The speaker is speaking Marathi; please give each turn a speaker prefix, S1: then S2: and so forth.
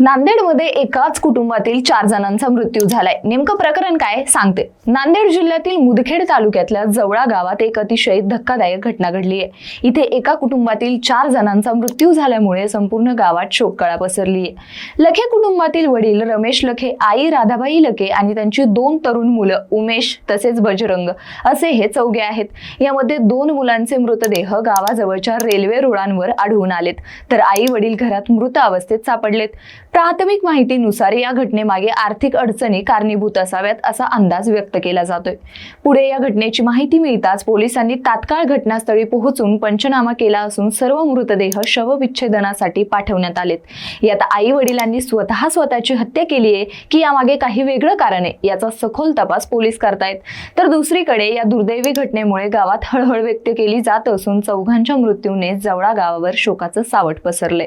S1: नांदेडमध्ये एकाच कुटुंबातील चार जणांचा मृत्यू झालाय. नेमकं प्रकरण काय सांगते. नांदेड जिल्ह्यातील मुदखेड तालुक्यातल्या जवळा गावात एक अतिशय धक्कादायक घटना घडली आहे. इथे एका कुटुंबातील चार जणांचा मृत्यू झाल्यामुळे संपूर्ण गावात शोककळा पसरली आहे. लखे कुटुंबातील वडील रमेश लखे आई राधाबाई लखे आणि त्यांची दोन तरुण मुलं उमेश तसेच बजरंग असे हे चौघे आहेत. यामध्ये दोन मुलांचे मृतदेह गावाजवळच्या रेल्वे रुळांवर आढळून आलेत. तर आई वडील घरात मृत अवस्थेत सापडलेत. प्राथमिक माहितीनुसार या घटनेमागे आर्थिक अडचणी कारणीभूत असाव्यात असा अंदाज व्यक्त केला जातोय. पुढे या घटनेची माहिती मिळताच पोलिसांनी तात्काळ घटनास्थळी पोहोचून पंचनामा केला असून सर्व मृतदेह शवविच्छेदनासाठी पाठवण्यात आलेत. यात आई वडिलांनी स्वतः स्वतःची हत्या केली आहे की यामागे काही वेगळं कारण आहे याचा सखोल तपास पोलीस करतायत. तर दुसरीकडे या दुर्दैवी घटनेमुळे गावात हळहळ व्यक्त केली जात असून चौघांच्या मृत्यूने जवळा गावावर शोकाचं सावट पसरले